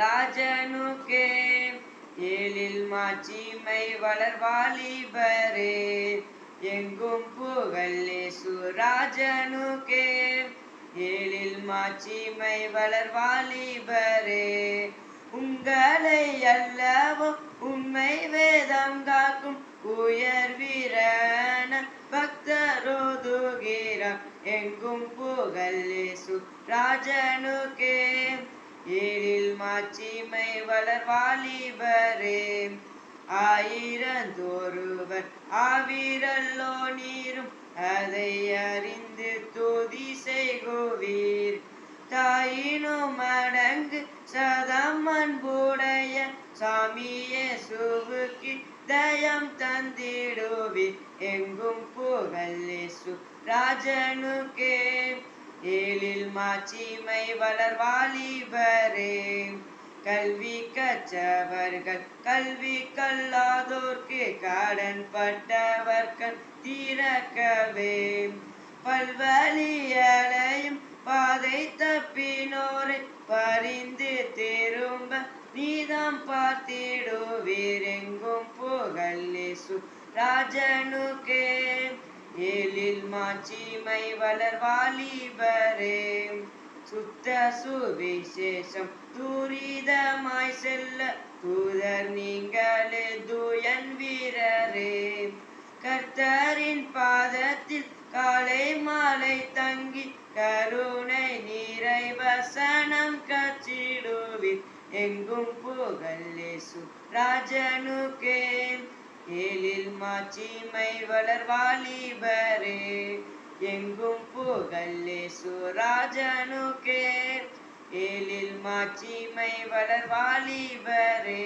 ராஜனுக்கே. ஏழில் மாட்சிமை வளர்வாலிபரே. எங்கும் புகழே சுராஜனுக்கே ஏழில் மாட்சிமை வளர்வாலிபரே. உங்களை அல்லவோ உம்மை வேதம் காக்கும் உயர் வீரன பக்தரோதுகிறார் எங்கும் புகழேசு ராஜனுக்கே. ஏழில் மாட்சிமை வளர்வாலிபரே ஆயிரந்தோருவர் ஆவிரல்லோ நீரும் அதை அறிந்து துதி செய்குவீர். தாயினும் அடங்கு சதம் அன்புடைய சாமியே சுவுக்கு தயம் தந்திடுவி எங்கும் புகழேசு ராஜனுக்கே. ஏழில் மாச்சிமை வளர் வாலிபரே கல்வி கற்றவர்கள் கல்வி கல்லாதோர்க்கு கடன் பட்டவர்கள் திறக்கவே. பல்வழியலையும் பாதை தப்பினோரை பறிந்து திரும்ப நீதாம் பார்த்திடுவீரெங்கும் புகழேசு ராஜனுக்கே. ஏழில் மாட்சிமை வளர்வாலிபரே சுத்த சுவிசேஷம் துரிதமாய் செல்ல தூதர் நீங்களே துயன் வீரரே. கர்த்தரின் பாதத்தில் காலை மாலை தங்கி கருணை நீரை வசனம் கச்சிடுவின் எங்கும் புகழ் ராஜனுக்கே. ஏழில் வளர் வாலிபரே எங்கும் புகழேசு ராஜனுக்கே ஏழில் வளர் வாலிபரே